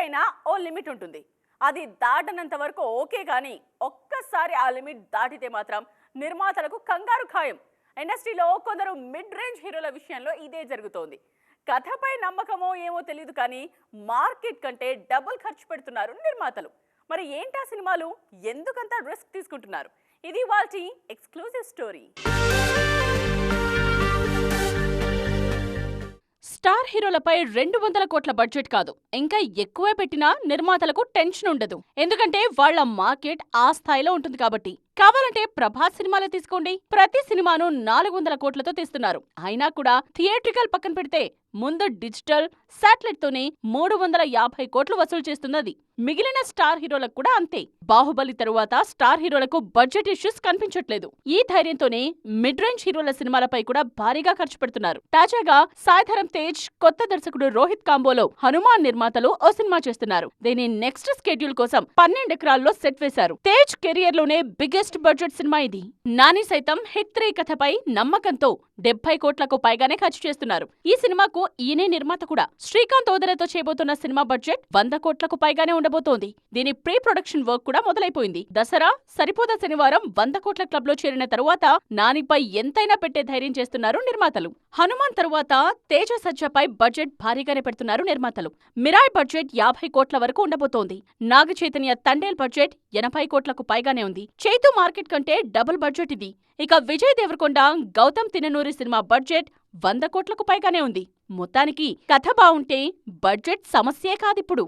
దేనికైనా ఓ లిమిట్ ఉంటుంది. అది దాటనంత వరకు ఓకే కానీ ఒక్కసారి ఆ లిమిట్ దాటితే మాత్రం నిర్మాతలకు కంగారు ఖాయం. ఇండస్ట్రీలో కొందరు మిడ్ రేంజ్ హీరోల విషయంలో ఇదే జరుగుతోంది. కథపై నమ్మకమో ఏమో తెలియదు కానీ మార్కెట్ కంటే డబుల్ ఖర్చు పెడుతున్నారు నిర్మాతలు. మరి ఏంటా సినిమాలు? ఎందుకంత రిస్క్ తీసుకుంటున్నారు? ఇది వాళ్ళ ఎక్స్క్లూజివ్ స్టోరీ. స్టార్ హీరోలపై రెండు వందల కోట్ల బడ్జెట్ కాదు. ఇంకా ఎక్కువే పెట్టినా నిర్మాతలకు టెన్షన్ ఉండదు. ఎందుకంటే వాళ్ళ మార్కెట్ ఆ స్థాయిలో ఉంటుంది కాబట్టి. కావాలంటే ప్రభాస్ సినిమాలో తీసుకోండి. ప్రతి సినిమాను నాలుగు వందల కోట్లతో తీస్తున్నారు. అయినా కూడా థియేట్రికల్ పక్కన పెడితే ముందు డిజిటల్ శాటిలైట్ తోనే మూడు వందల యాభై కోట్లు వసూలు చేస్తున్నది. మిగిలిన స్టార్ హీరోలకు కూడా అంతే. బాహుబలి తరువాత స్టార్ హీరోలకు బడ్జెట్ ఇష్యూస్ కనిపించట్లేదు. ఈ ధైర్యంతోనే మిడ్ రేంజ్ హీరోల సినిమాలపై కూడా భారీగా ఖర్చు పెడుతున్నారు. తాజాగా సాయిధరం తేజ్ కొత్త దర్శకుడు రోహిత్ కాంబోలో హనుమాన్ నిర్మాతలు ఓ సినిమా చేస్తున్నారు. దీని నెక్స్ట్ స్కెడ్యూల్ కోసం పన్నెండు ఎకరాల్లో సెట్ వేశారు. తేజ్ కెరియర్లోనే బిగ్గెస్ట్ బడ్జెట్ సినిమా ఇది. నాని సైతం హిట్ త్రీ కథపై నమ్మకంతో డెబ్బై కోట్లకు పైగానే ఖర్చు చేస్తున్నారు. ఈ సినిమాకు ఈయనే నిర్మాత కూడా. శ్రీకాంత్ ఓదరతో చేయబోతున్న సినిమా బడ్జెట్ వంద కోట్లకు పైగానే ఉండబోతోంది. దీని ప్రీ ప్రొడక్షన్ వర్క్ కూడా మొదలైపోయింది. దసరా సరిపోదా శనివారం వంద కోట్ల క్లబ్లో చేరిన తరువాత నానిపై ఎంతైనా పెట్టే ధైర్యం చేస్తున్నారు నిర్మాతలు. హనుమాన్ తరువాత తేజ సజ్జపై బడ్జెట్ భారీగానే పెడుతున్నారు నిర్మాతలు. మిరాయ్ బడ్జెట్ యాభై కోట్ల వరకు ఉండబోతోంది. నాగ చైతన్య తండేల్ బడ్జెట్ ఎనభై కోట్లకు పైగానే ఉంది. చైతు మార్కెట్ కంటే డబుల్ బడ్జెట్ ఇది. ఇక విజయ్ దేవరకొండ గౌతమ్ తిననూరి సినిమా బడ్జెట్ వంద కోట్లకు పైగానే ఉంది. మొత్తానికి కథ బావుంటే బడ్జెట్ సమస్యే కాదిప్పుడు.